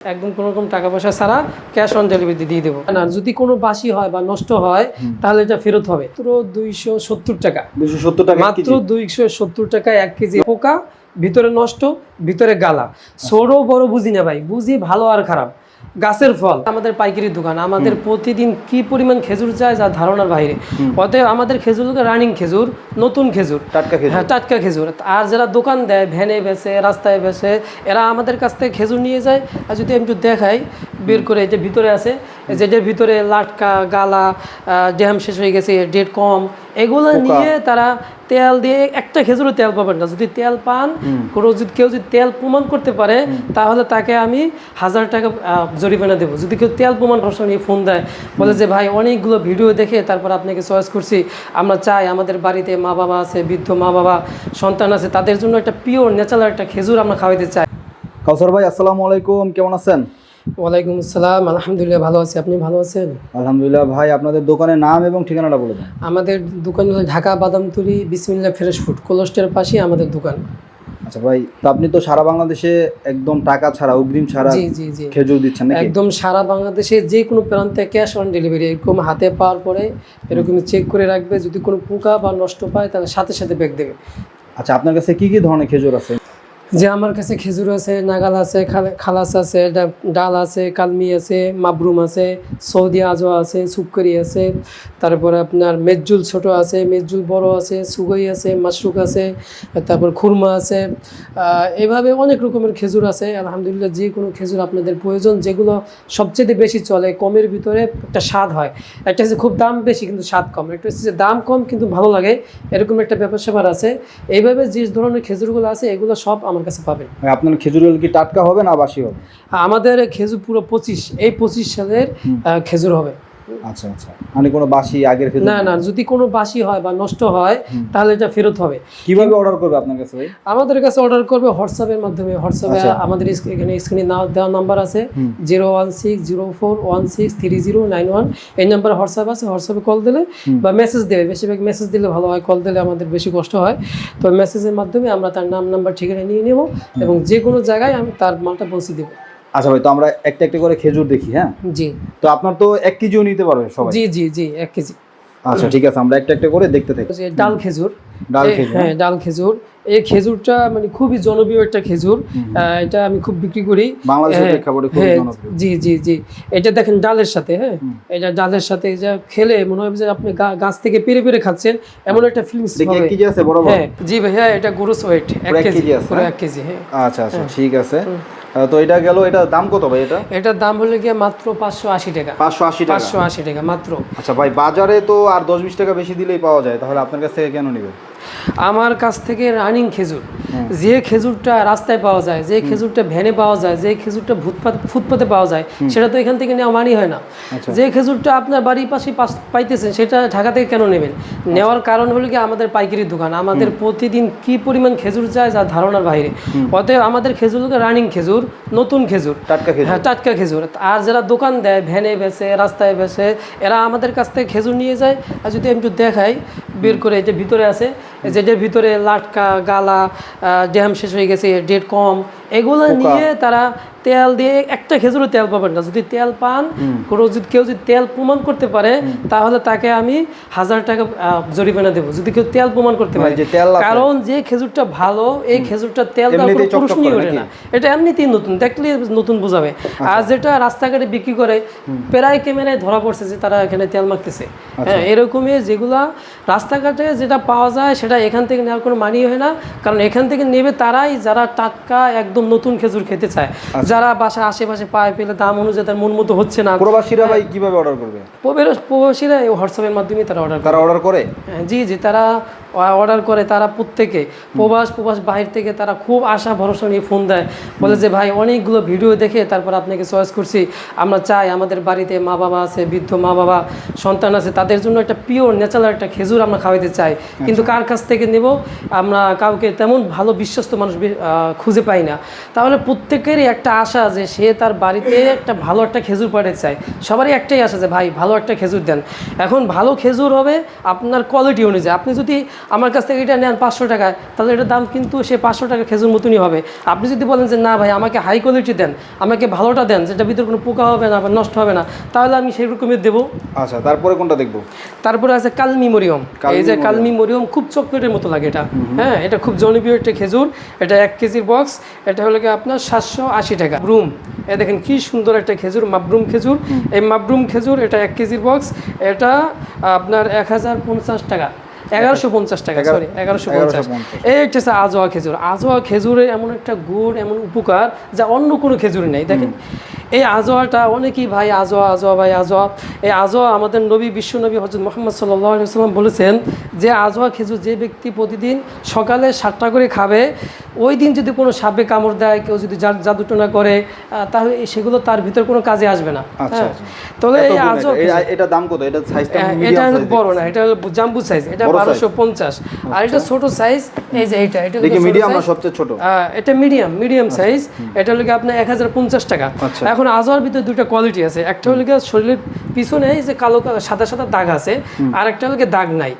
একদম কোনো রকম টাকা পয়সা ছাড়া ক্যাশ অন ডেলিভারি দিয়ে দেবো। না যদি কোনো বাসি হয় বা নষ্ট হয় তাহলে এটা ফেরত হবে। মাত্র দুইশো সত্তর টাকা। দুশো সত্তর টাকা মাত্র দুইশো সত্তর টাকা এক কেজি। পোকা ভিতরে নষ্ট ভিতরে গালা। সরো বড় বুঝি না ভাই। বুঝি ভালো আর খারাপ। গাছের ফল আমাদের পাইকারি দোকান আমাদের প্রতিদিন কি পরিমাণ খেজুর যায় যা ধারণার বাইরে। অতএব আমাদের খেজুরগুলো রানিং খেজুর নতুন খেজুর। টাটকা খেজুর। হ্যাঁ টাটকা খেজুর। আর যারা দোকান দেয় ভ্যানে বেচে রাস্তায় বেচে এরা আমাদের কাছ থেকে খেজুর নিয়ে যায়। আর যদি আমি একটু দেখাই বের করে যে ভিতরে আছে এই যে ভিতরে লাটকা গালা ড্যাম শেষ হয়ে গেছে ডেট কম এগুলো নিয়ে তারা তেল দিয়ে একটা খেজুরও তেল পাবেন না। যদি তেল পান কোনো যদি কেউ যদি তেল প্রমাণ করতে পারে তাহলে তাকে আমি হাজার টাকা জরিমানা দেবো। যদি কেউ তেল প্রমাণ প্রশ্ন নিয়ে ফোন দেয় বলে যে ভাই অনেকগুলো ভিডিও দেখে তারপর আপনাকে চয়েস করছি। আমরা চাই আমাদের বাড়িতে মা বাবা আছে বৃদ্ধ মা বাবা সন্তান আছে। তাদের জন্য একটা পিওর ন্যাচারাল একটা খেজুর আমরা খাওয়াইতে চাই। কাউসার ভাই আসসালামু আলাইকুম। কেমন আছেন? ওয়ালাইকুম আসসালাম আলহামদুলিল্লাহ ভালো আছি। আপনি ভালো আছেন? আলহামদুলিল্লাহ ভাই আপনাদের দোকানের নাম এবং ঠিকানাটা বলে দেন। আমাদের দোকান হলো ঢাকা বাদামতুলি বিসমিল্লা ফ্রেশ ফুড কোলেস্টের পাশে আমাদের দোকান। আচ্ছা ভাই তো আপনি তো সারা বাংলাদেশে একদম টাকা ছাড়া অগ্রিম ছাড়া জি জি জি। খেজুর দিচ্ছেন নাকি? একদম সারা বাংলাদেশে যে কোনো প্রান্তে ক্যাশ অন ডেলিভারি এরকম হাতে পাওয়ার পরে এরকম চেক করে রাখবে। যদি কোনো পোকা বা নষ্ট পায় তাহলে সাথে সাথে ব্যাগ দেবে। আচ্ছা আপনার কাছে কি কি ধরনের খেজুর আছে? যে আমার কাছে খেজুর আছে, নাগাল আছে খালাস আছে ডাল আছে, কালমি আছে, মাবরুম আছে, সৌদি আজোয়া আছে, সুপকারি আছে, তারপর আপনার মেজুল ছোট আছে মেজুল বড় আছে, সুগই আছে, মাশরুক আছে, তারপর খুরমা আছে এভাবে অনেক রকমের খেজুর আছে, আলহামদুলিল্লাহ যে কোনো খেজুর আপনাদের প্রয়োজন, যেগুলো সবচেয়ে বেশি চলে, কমের ভিতরে একটা স্বাদ হয়। একটা হচ্ছে খুব দাম বেশি, কিন্তু স্বাদ কম। একটা হচ্ছে যে দাম কম, কিন্তু ভালো লাগে, এরকম একটা ব্যাপার স্যাপার আছে। এইভাবে যে ধরনের খেজুরগুলো আছে, এগুলো সব আমার কাছে পাবেন। আপনার আপনার খেজুরগুলো কি টাটকা হবে না বাসি হবে? আমাদের খেজুর পুরো পঁচিশ এই পঁচিশ সালের খেজুর হবে। আচ্ছা আচ্ছা। মানে কোনো বাসি আগের খেজুর না না যদি কোনো বাসি হয় বা নষ্ট হয় তাহলে এটা ফেরত হবে। কীভাবে অর্ডার করবে আপনার কাছে ভাই? আমাদের কাছে অর্ডার করবে হোয়াটসঅ্যাপের মাধ্যমে। হোয়াটসঅ্যাপে আচ্ছা। আমাদের এখানে স্ক্রিনে দেওয়া নাম্বার আছে। Zero one six zero four one six three zero nine one এই নাম্বারে হোয়াটসঅ্যাপ আছে। হোয়াটসঅ্যাপে কল দিলে বা মেসেজ দেবে বেশিরভাগ মেসেজ দিলে ভালো হয়। কল দিলে আমাদের বেশি কষ্ট হয়। তো মেসেজের মাধ্যমে আমরা তার নাম নাম্বার ঠিকানা নিয়ে নেব এবং যে কোনো জায়গায় আমি তার মালটা পৌঁছে দেবো। আচ্ছা ভাই তো আমরা একটা একটা করে খেজুর দেখি হ্যাঁ? জি। তো আপনার তো এক কেজিও নিতে পারবে সবাই? জি জি জি এক কেজি। আচ্ছা ঠিক আছে আমরা একটা একটা করে দেখতে থাকি। ডাল খেজুর। ডাল খেজুর হ্যাঁ ডাল খেজুর। এই খেজুরটা মানে খুবই জনপ্রিয় একটা খেজুর। এটা আমি খুব বিক্রি করি। বাংলাদেশের হ্যাঁ, প্রেক্ষাপটে খুবই হ্যাঁ, জনপ্রিয়। জি জি জি। এটা দেখেন ডালের সাথে হ্যাঁ? এটা ডালের সাথে যা খেলে মনে হবে যে আপনি গাছ থেকে পেরে পেরে খাচ্ছেন এমন একটা ফিলিংস দেখি এক কেজি আছে বড় বড়? হ্যাঁ জি ভাইয়া এটা গরুস ওয়েট এক কেজি আছে, পুরো হ্যাঁ? এক কেজি হ্যাঁ। আচ্ছা আচ্ছা ঠিক আছে। তো এটা গেল এটা দাম কত ভাই এটা? এটার দাম হলো গিয়ে মাত্র পাঁচশো আশি টাকা। পাঁচশো আশি টাকা? পাঁচশো আশি টাকা মাত্র। আচ্ছা ভাই বাজারে তো আর দশ বিশ টাকা বেশি দিলেই পাওয়া যায় তাহলে আপনার কাছ থেকে কেন নেবে? আমার কাছ থেকে রানিং খেজুর। যে খেজুরটা রাস্তায় পাওয়া যায় যে খেজুরটা ভ্যানে পাওয়া যায় যে খেজুরটা ফুটপাত ফুটপাতে পাওয়া যায় সেটা তো এখান থেকে নেওয়া মানি হয় না। আচ্ছা। যে খেজুরটা আপনার বাড়ির পাশে পাইতেছেন সেটা ঢাকা থেকে কেন নেবেন? নেওয়ার কারণ হলো কি আমাদের পাইকারি দোকান। আমাদের প্রতিদিন কি পরিমাণ খেজুর যায় যা ধারণার বাইরে। অতএব আমাদের খেজুরগুলো রানিং খেজুর নতুন খেজুর। টাটকা খেজুর। হ্যাঁ টাটকা খেজুর। আর যারা দোকান দেয় ভ্যানে বেচে রাস্তায় বেচে এরা আমাদের কাছ থেকে খেজুর নিয়ে যায়। আর যদি আমি একটু দেখাই বের করে এই যে ভিতরে আছে এই যে এটার ভিতরে লাটকা গালা ড্যাম শেষ হয়ে গেছে ডেট কম। এগুলো নিয়ে তারা তেল দিয়ে একটা খেজুরও তেল পাবেন না। যদি তেল পান কোনো যদি কেউ যদি তেল প্রমাণ করতে পারে তাহলে তাকে আমি হাজার টাকা জরিমানা দেবো। যদি কেউ তেল প্রমাণ করতে মানে পারে। কারণ যে খেজুরটা ভালো এই খেজুরটা তেল প্রশ্নই ওঠে না। এটা এমনিতেই নতুন। দেখলে নতুন বোঝাবে। আর যেটা রাস্তাঘাটে বিক্রি করে প্রায় ক্যামেরায় ধরা পড়ছে যে তারা এখানে তেল মাখতেছে। হ্যাঁ এরকমই যেগুলা রাস্তাঘাটে যেটা পাওয়া যায় সেটা এখান থেকে নেওয়ার কোনো মানি হয় না। কারণ এখান থেকে নেবে তারাই যারা টাটকা একদম নতুন খেজুর খেতে চায়। যারা বাসা আশেপাশে পায় পেলে দাম অনুযায়ী তার মন মতো হচ্ছে না। প্রবাসীরা ভাই কীভাবে অর্ডার করবে? প্রবাসীরা এই হোয়াটসঅ্যাপের মাধ্যমে তারা অর্ডার তারা অর্ডার করে? হ্যাঁ, জি জি তারা অর্ডার করে তারা প্রত্যেকে প্রবাস প্রবাস বাহির থেকে তারা খুব আশা ভরসা নিয়ে ফোন দেয়। বলে যে ভাই অনেকগুলো ভিডিও দেখে তারপর আপনাকে চয়েস করছি। আমরা চাই আমাদের বাড়িতে মা বাবা আছে বৃদ্ধ মা বাবা সন্তান আছে তাদের জন্য একটা পিওর ন্যাচারাল একটা খেজুর আমরা খাওয়াইতে চাই। কিন্তু কার কাছ থেকে নেব? আমরা কাউকে তেমন ভালো বিশ্বস্ত মানুষ খুঁজে পাই না। তাহলে প্রত্যেকেরই একটা আশা যে সে তার বাড়িতে একটা ভালো একটা খেজুর পাঠাতে চায়। সবারই একটাই আশা যে ভাই ভালো একটা খেজুর দেন। এখন ভালো খেজুর হবে আপনার কোয়ালিটি অনুযায়ী। আপনি যদি আমার কাছ থেকে এটা নেন পাঁচশো টাকায় তাহলে এটার দাম কিন্তু সে পাঁচশো টাকা খেজুর মতনই হবে। আপনি যদি বলেন যে না ভাই আমাকে হাই কোয়ালিটি দেন আমাকে ভালোটা দেন যেটা ভিতরে কোনো পোকা হবে না বা নষ্ট হবে না তাহলে আমি সেই রকমের দেবো। আচ্ছা তারপরে কোনটা দেখব? তারপরে আছে কালমি মরিয়ম। এই যে কালমি মরিয়ম খুব চকলেটের মতো লাগে এটা। হ্যাঁ এটা খুব জনপ্রিয় একটা খেজুর। এটা এক কেজির বক্স এটা হলো কি আপনার সাতশো আশি টাকা। ব্রুম এ দেখেন কি সুন্দর একটা খেজুর মাবরুম খেজুর। এই মাবরুম খেজুর এটা এক কেজির বক্স এটা আপনার এক হাজার পঞ্চাশ টাকা। এগারোশো পঞ্চাশ টাকা সরি এগারোশো পঞ্চাশ। এই হচ্ছে আজোয়া খেজুর। আজোয়া খেজুরে এমন একটা গুড় এমন উপকার যা অন্য কোনো খেজুরে নেই। দেখেন এই আজোয়াটা অনেকেই ভাই আজোয়া আজোয়া ভাই আজোয়া। এই আজোয়া আমাদের নবী বিশ্বনবী হজরত মোহাম্মদ সাল্লাম বলেছেন যে আজোয়া খেজুর যে ব্যক্তি প্রতিদিন সকালে সাতটা করে খাবে ওই দিন যদি কোনো সাপে কামড় দেয় কেউ যদি জাদুটনা করে তাহলে সেগুলো তার ভিতর কোনো কাজে আসবে না। আচ্ছা, হ্যাঁ। আচ্ছা। তাহলে এই আজোয়া এটা। দাম কত? এটা সাইজটা হ্যাঁ, এটা বড় না এটা জাম্বু সাইজ এটা আর এটা ছোট সাইজ এই যে এটা এটা দেখি মিডিয়াম না সবচেয়ে ছোট। এটা মিডিয়াম মিডিয়াম সাইজ এটা আপনার এক হাজার পঞ্চাশ টাকা। আচ্ছা। এখন আজওয়ার ভিতরে দুটো কোয়ালিটি আছে। একটা হলো শরীরের পিছনে এই যে কালো সাদা সাদা দাগ আছে আর একটা হলো দাগ নাই।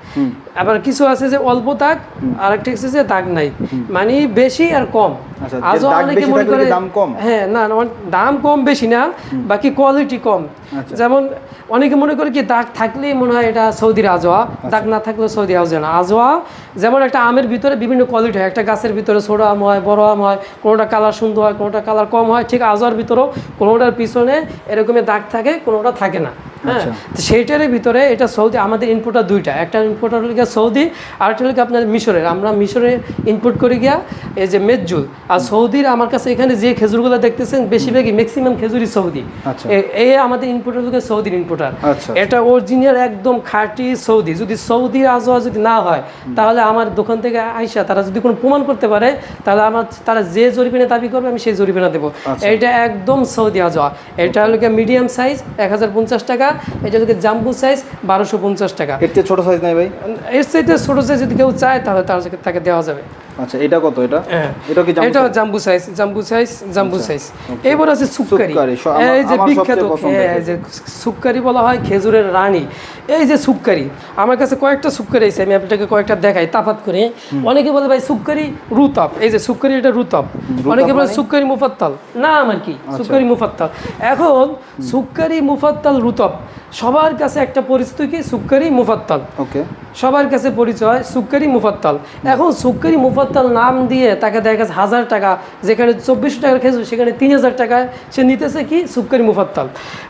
আবার কিছু আছে যে অল্প দাগ আর একটা আছে যে দাগ নাই। মানে বেশি আর কম। আচ্ছা, আজও অনেকে মনে করে দাম কম? হ্যাঁ না না, দাম কম বেশি না বাকি কোয়ালিটি কম। আচ্ছা। যেমন অনেকে মনে করে কি দাগ থাকলেই মনে হয় এটা সৌদির আজোয়া আচ্ছা। দাগ না থাকলেও সৌদি আজোয়া না। আজোয়া যেমন একটা আমের ভিতরে বিভিন্ন কোয়ালিটি হয়। একটা গাছের ভিতরে ছোটো আম হয় বড় আম হয় কোনোটা কালার সুন্দর হয় কোনোটা কালার কম হয় ঠিক আজোয়ার ভিতরেও কোনোটার পিছনে এরকমের দাগ থাকে কোনোটা থাকে না। হ্যাঁ আচ্ছা। তো সেইটার ভিতরে এটা সৌদি আমাদের ইনপুটার দুইটা। একটা ইনপুটার হলো গিয়া সৌদি আর একটা হলো গিয়ে আপনার মিশরের। আমরা মিশরে ইনপুট করে গিয়া এই যে মেজুল আর সৌদির আমার কাছে এখানে যে খেজুরগুলো দেখতেছেন বেশিরভাগই ম্যাক্সিমাম খেজুরই সৌদি। আচ্ছা। এ- এই আমাদের ইনপুট হলো গিয়ে সৌদির ইনপুটার আচ্ছা এটা অরিজিনাল একদম খাঁটি সৌদি। যদি সৌদি আজওয়া যদি না হয় তাহলে আমার দোকান থেকে আইসা তারা যদি কোনো প্রমাণ করতে পারে তাহলে আমার তারা যে জরিমানা দাবি করবে আমি সেই জরিমানা দেবো। এটা একদম সৌদি আজওয়া এটা হলো মিডিয়াম সাইজ এক হাজার পঞ্চাশ টাকা। এটা হচ্ছে জাম্বু সাইজ বারোশো পঞ্চাশ টাকা। এর চেয়ে ছোট সাইজ নাই ভাই? এর চাইতে ছোটো সাইজ যদি কেউ চায় তাহলে তার তাকে দেওয়া যাবে। আচ্ছা এটা কত এটা? হ্যাঁ। এটা কি জাম্বু এটা জাম্বু সাইজ জাম্বু সাইজ জাম্বু সাইজ এবার আছে সুক্কারি এই যে বিখ্যাত হ্যাঁ, এই যে সুক্কারি বলা হয় খেজুরের রানী। এই যে সুক্কারি আমার কাছে কয়েকটা সুক্কারি আছে আমি আপনাকে কয়েকটা দেখাই তাপাত করে। অনেকে বলে ভাই সুক্কারি এই যে সুক্কারি এটা রুতপ। অনেকে বলে সুক্কারি মুফাত্তাল। না আমার কি আচ্ছা। সুক্কারি মুফাত্তাল। এখন সুক্কারি মুফাত্তাল রুতপ। সবার কাছে একটা পরিচিতি কি? সুক্কারি মুফাত্তাল। ওকে। সবার কাছে পরিচয় সুক্কারি মুফাত্তাল। এখন সুক্কারি মুফাত্তাল নাম দিয়ে তাকে দেখা গেছে হাজার টাকা যেখানে চব্বিশশো টাকার খেজুর সেখানে তিন হাজার টাকায় সে নিতেছে কি? সুপকারি মুফাত্তাল।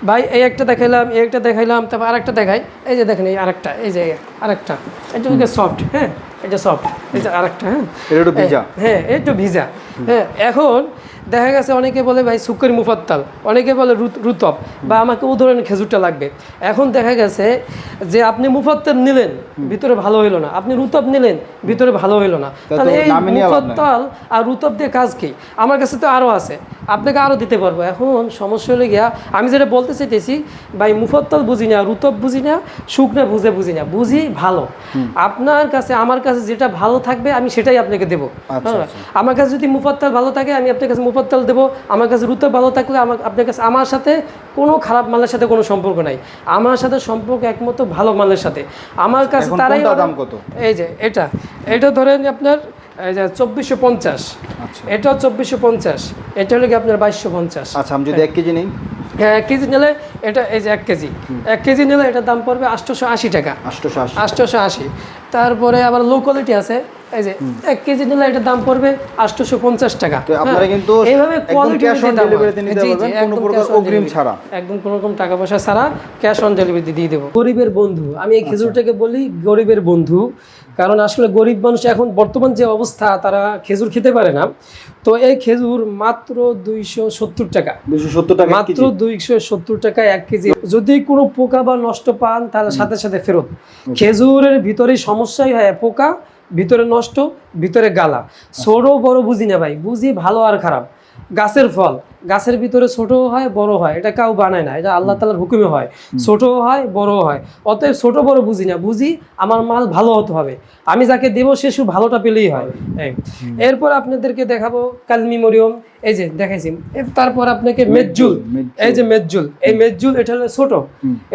ভাই এই একটা দেখাইলাম এই একটা দেখাইলাম তারপর আরেকটা দেখাই। এই যে দেখেন এই আরেকটা এই যে আরেকটা। এটা সফট হ্যাঁ? এটা সফট এটা আরেকটা হ্যাঁ? এটা ভিজা। হ্যাঁ এটা ভিজা। হ্যাঁ এখন দেখা গেছে অনেকে বলে ভাই সুক্করি মুফাত্তাল। অনেকে বলে রুত- রুতব। বা আমাকে ও ধরনের খেজুরটা লাগবে। এখন দেখা গেছে যে আপনি মুফাত্তাল নিলেন ভিতরে ভালো হইল না। আপনি রুতব নিলেন ভিতরে ভালো হইল না। তাহলে এই। মুফাত্তাল আর রুতব দিয়ে কাজ কি? আমার কাছে তো আরও আছে। আপনাকে আরও দিতে পারব। এখন সমস্যা হলে গিয়া আমি যেটা বলতে চাইতেছি ভাই মুফাত্তাল বুঝি না রুতব বুঝি না শুকনা বুঝে বুঝি না। বুঝি ভালো। আপনার কাছে আমার কাছে যেটা ভালো থাকবে আমি সেটাই আপনাকে দেবো। আচ্ছা, হ্যাঁ, আমার কাছে যদি মুফাত্তাল ভালো থাকে আমি আপনার কাছে মুফাত্তাল দেবো। আমার কাছে রুতব ভালো থাকলে আমার আপনার কাছে আমার সাথে কোনো খারাপ মালের সাথে কোনো সম্পর্ক নাই। আমার সাথে সম্পর্ক একমাত্র ভালো মালের সাথে। আমার কাছে তারাই দাম কত? এই যে এটা। এটা ধরেন আপনার চব্বিশশো পঞ্চাশ। আচ্ছা। এটাও চব্বিশশো পঞ্চাশ। এটা হলো কি আপনার বাইশশো পঞ্চাশ। আচ্ছা আমি যদি এক কেজি নেই? হ্যাঁ এক কেজি নিলে এটা এই যে এক কেজি। এক কেজি নিলে এটার দাম পড়বে আটশোশো আশি টাকা। আটশোশো আশি। তারপরে আবার লো কোয়ালিটি আছে। এই যে এক কেজি নিলে এটার দাম পড়বে আটশোশো পঞ্চাশ টাকা। আপনারা হ্যাঁ, কিন্তু এইভাবে কোয়ালিটি অগ্রিম ছাড়া। একদম কোনো রকম টাকা পয়সা ছাড়া ক্যাশ অন ডেলিভারি দিয়ে দেবো। গরিবের বন্ধু আমি এই খেজুরটাকে বলি গরিবের বন্ধু। কারণ আসলে গরিব মানুষ এখন বর্তমান যে অবস্থা তারা খেজুর খেতে পারে না। তো এই খেজুর মাত্র দুইশো সত্তর টাকা। দুশো সত্তর টাকা মাত্র দুইশো সত্তর টাকা এক কেজি। যদি কোনো পোকা বা নষ্ট পান তাহলে সাথে সাথে ফেরত। খেজুরের ভিতরে সমস্যাই হয় পোকা ভিতরে নষ্ট ভিতরে গালা। ছোট বড় বুঝি না ভাই বুঝি ভালো আর খারাপ। গাছের ফল। গাছের ভিতরে ছোট হয় বড় হয়। এটা কাউ বানায় না। এটা আল্লাহ তালার হুকুমে হয়। ছোট হয় বড় হয়। অতএব ছোট বড় বুঝি না। বুঝি আমার মাল ভালো হতে হবে। আমি যাকে দেবো সে শুধু ভালোটা পেলেই হয়। এরপর আপনাদেরকে দেখাবো কালমি মরিয়ম। এই যে দেখাইছি। তারপর আপনাকে মেজুল মেজ্জুল। এই যে মেজুল এই মেজুল এটা হলো ছোট।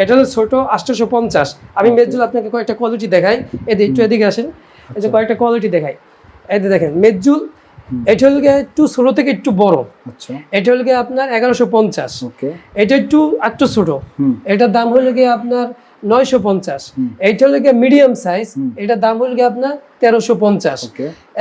এটা হলো ছোট আটশোশো পঞ্চাশ। আমি মেজুল আপনাকে কয়েকটা কোয়ালিটি দেখাই। এদিকে একটু এদিকে আসেন। এই যে কয়েকটা কোয়ালিটি দেখাই। এই দেখেন মেজুল হুম। এটা হল গিয়ে একটু ছোট থেকে একটু বড়। আচ্ছা। এটা হল গিয়ে আপনার এগারোশো পঞ্চাশ। এটা একটু একটু ছোট। এটার দাম হলো গিয়ে আপনার নয়শো পঞ্চাশ। এইটা হলো গিয়ে মিডিয়াম সাইজ। এটার দাম হলো গিয়ে আপনার তেরোশো পঞ্চাশ।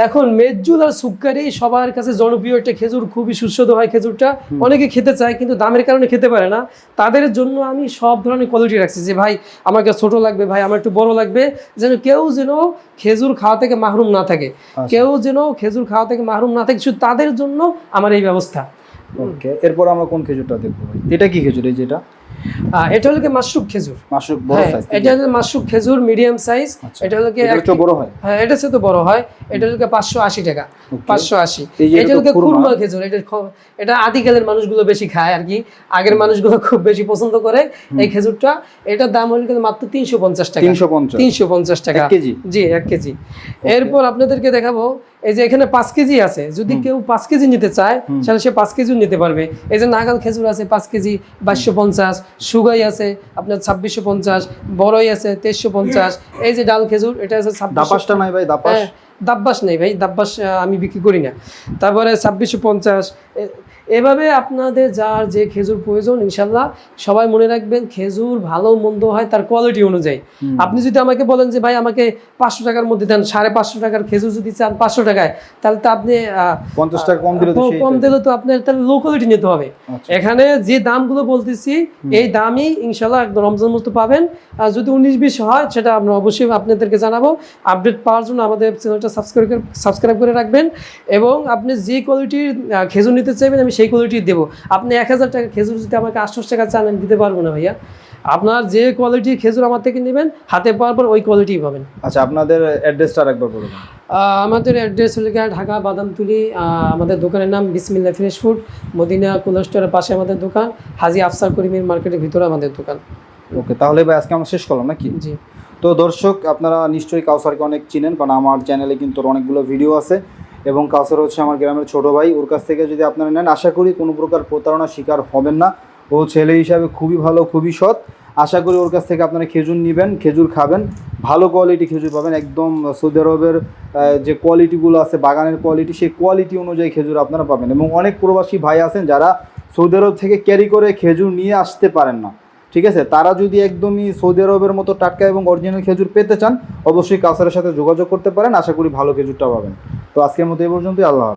এখন মেজুল আর সুক্কারি সবার কাছে জনপ্রিয় একটা খেজুর খুবই সুস্বাদু হয় খেজুরটা। অনেকে খেতে চায় কিন্তু দামের কারণে খেতে পারে না। তাদের জন্য আমি সব ধরনের কোয়ালিটি রাখছি যে ভাই আমাকে ছোট লাগবে ভাই আমার একটু বড় লাগবে। যেন কেউ যেন খেজুর খাওয়া থেকে মাহরুম না থাকে। আচ্ছা। কেউ যেন খেজুর খাওয়া থেকে মাহরুম না থাকে শুধু তাদের জন্য আমার এই ব্যবস্থা। ওকে এরপর আমরা কোন খেজুরটা দেখব এটা কি খেজুর এই যেটা এটা হলো কি খেজুর? মাসুক বড় হ্যাঁ সাইজ এটা হলো খেজুর মিডিয়াম সাইজ আচ্ছা। এটা হলো কি একটু বড় হয়? হ্যাঁ এটা সে তো বড় হয়। এটা হলো পাঁচশো আশি টাকা। Okay. পাঁচশো আশি। এই যে এটা এটা হলো। খুরমা। খেজুর। এটা এটা আদিকালের মানুষগুলো বেশি খায় আর কি। আগের মানুষগুলো খুব বেশি পছন্দ করে এই খেজুরটা। এটার দাম হলো কিন্তু মাত্র তিনশো পঞ্চাশ টাকা। তিনশো পঞ্চাশ। তিনশো পঞ্চাশ টাকা। কেজি? জি এক কেজি। এরপর আপনাদেরকে দেখাবো এই যে এখানে পাঁচ কেজি আছে যদি কেউ পাঁচ কেজি নিতে চায় তাহলে সে পাঁচ কেজিও নিতে পারবে। এই যে নাগাল খেজুর আছে পাঁচ কেজি বাইশশো পঞ্চাশ সুগাই আছে আপনার ছাব্বিশশো পঞ্চাশ বড়ই আছে তেইশশো পঞ্চাশ এই যে ডাল খেজুর এটা আছে দাপাসটা নাই ভাই দাপাস। দাব্বাস নেই ভাই দাব্বাস আমি বিক্রি করি না। তারপরে ছাব্বিশশো পঞ্চাশ। এভাবে আপনাদের যার যে খেজুর প্রয়োজন ইনশাল্লাহ সবাই মনে রাখবেন খেজুর ভালো মন্দ হয় তার কোয়ালিটি অনুযায়ী। আপনি যদি আমাকে বলেন যে ভাই আমাকে পাঁচশো টাকার মধ্যে দেন সাড়ে পাঁচশো টাকার খেজুর যদি চান পাঁচশো টাকায় তাহলে তো আপনি পঞ্চাশ টাকা কম দিলে কম- দিলে তো আপনার তাহলে লো কোয়ালিটি নিতে হবে। আচ্ছা। এখানে যে দামগুলো বলতেছি এই দামই ইনশাল্লাহ একদম রমজান মতো পাবেন। আর যদি উনিশ বিশ হয় সেটা আমরা অবশ্যই আপনাদেরকে জানাব। আপডেট পাওয়ার জন্য আমাদের চ্যানেলটা সাবস্ক্রাইব করে সাবস্ক্রাইব করে রাখবেন এবং আপনি যে কোয়ালিটির খেজুর নিতে চাইবেন আমি সেই কোয়ালিটি দেবো। আপনি এক হাজার টাকা খেজুর যদি আমাকে আটশো টাকা চান আমি দিতে পারব না ভাইয়া। আপনার যে কোয়ালিটির খেজুর আমার থেকে নেবেন হাতে পাওয়ার পর ওই কোয়ালিটি পাবেন। আচ্ছা আপনাদের অ্যাড্রেসটা আরেকবার বলে দেন আহ, আমাদের অ্যাড্রেস হলো গিয়ে ঢাকা বাদামতুলি আমাদের দোকানের নাম বিসমিল্লা ফ্রেশ ফুড মদিনা কোল্ড স্টোরের পাশে আমাদের দোকান হাজি আফসার করিমের মার্কেটের ভিতরে আমাদের দোকান। ওকে তাহলে ভাই আজকে আমরা শেষ করলাম নাকি? জি। তো দর্শক, আপনারা নিশ্চয়ই কাউসারকে অনেক চিনেন, কারণ আমার চ্যানেলে কিন্তু অনেকগুলো ভিডিও আছে। এবং কাউসার হচ্ছে আমার গ্রামের ছোট ভাই, ওর কাছ থেকে যদি আপনারা নেন, আশা করি কোনো প্রকার প্রতারণার শিকার হবেন না। ও ছেলে হিসাবে খুবই ভালো, খুবই সৎ। আশা করি ওর কাছ থেকে আপনারা খেজুর নেবেন, খেজুর খাবেন। ভালো কোয়ালিটি খেজুর পাবেন, একদম সৌদি আরবের যে কোয়ালিটিগুলো আছে, বাগানের কোয়ালিটি সেই কোয়ালিটি অনুযায়ী খেজুর আপনারা পাবেন। এবং অনেক প্রবাসী ভাই আছেন যারা সৌদি আরব থেকে ক্যারি করে খেজুর নিয়ে আসতে পারেন না। ঠিক আছে? তারা যদি একদমই সৌদি আরবের মতো টাটকা এবং অরিজিনাল খেজুর পেতে চান, অবশ্যই কাউসারের সাথে যোগাযোগ করতে পারেন। আশা করি ভালো খেজুরটা পাবেন। তো আজকের মতো এই পর্যন্তই। আল্লাহ।